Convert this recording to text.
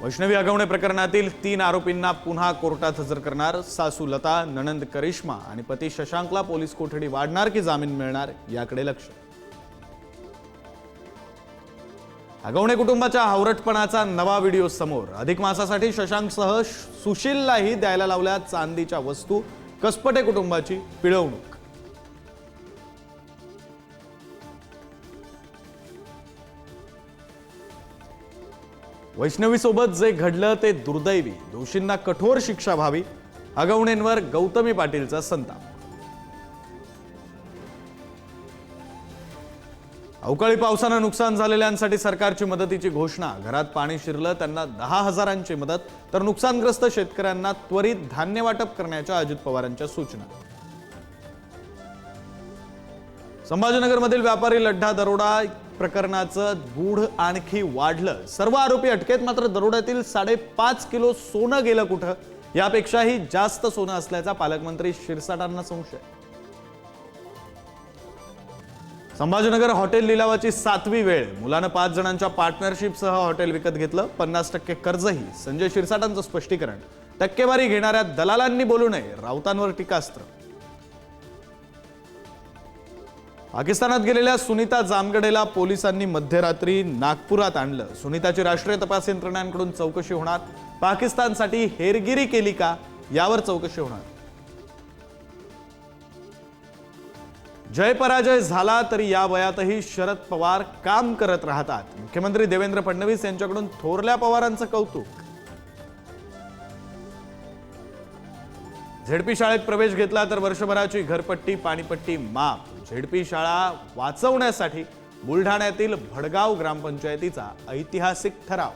वैष्णवी अगवणे प्रकरणातील तीन आरोपींना पुन्हा कोर्टात हजर करणार सासू लता नणंद करिश्मा आणि पती शशांकला पोलीस कोठडी वाढणार की जामीन मिळणार याकडे लक्ष. आगवणे कुटुंबाच्या हावरटपणाचा नवा व्हिडिओ समोर. अधिक मासासाठी शशांकसह सुशीललाही द्यायला लावल्या चांदीच्या वस्तू. कसपटे कुटुंबाची पिळवणूक. वैष्णवीसोबत जे घडलं ते दुर्दैवी. दोषींना कठोर शिक्षा व्हावी अगवणेंवर गौतमी पाटीलचा संताप. अवकाळी पावसानं नुकसान झालेल्यांसाठी सरकारची मदतीची घोषणा. घरात पाणी शिरलं त्यांना दहा हजारांची मदत तर नुकसानग्रस्त शेतकऱ्यांना त्वरित धान्य वाटप करण्याच्या अजित पवारांच्या सूचना. संभाजीनगरमधील व्यापारी लढ्ढा दरोडा प्रकरणाचं गूढ आणखी वाढलं. सर्व आरोपी अटकेत मात्र दरोड्यातील साडेपाच किलो सोनं गेलं कुठं? यापेक्षाही जास्त सोनं असल्याचा पालकमंत्री शिरसाटांना संशय. संभाजीनगर हॉटेल लिलावाची सातवी वेळ. मुलानं पाच जणांच्या पार्टनरशिपसह हॉटेल विकत घेतलं. पन्नास टक्के कर्जही. संजय शिरसाटांचं स्पष्टीकरण. टक्केवारी घेणाऱ्या दलालांनी बोलू नये. राऊतांवर टीकास्त्र. पाकिस्तानात गेलेल्या सुनीता जामगडेला पोलिसांनी मध्यरात्री नागपुरात आणलं. सुनीताची राष्ट्रीय तपास यंत्रणांकडून चौकशी होणार. पाकिस्तानसाठी हेरगिरी केली का? यावर चौकशी होणार. जय पराजय झाला तरी या वयातही शरद पवार काम करत राहतात. मुख्यमंत्री देवेंद्र फडणवीस यांच्याकडून थोरल्या पवारांचं कौतुक. झेडपी शाळेत प्रवेश घेतला तर वर्षभराची घरपट्टी पाणीपट्टी माफ झेडपी शाळा वाचवण्यासाठी बुलढाण्यातील भडगाव ग्रामपंचायतीचा ऐतिहासिक ठराव.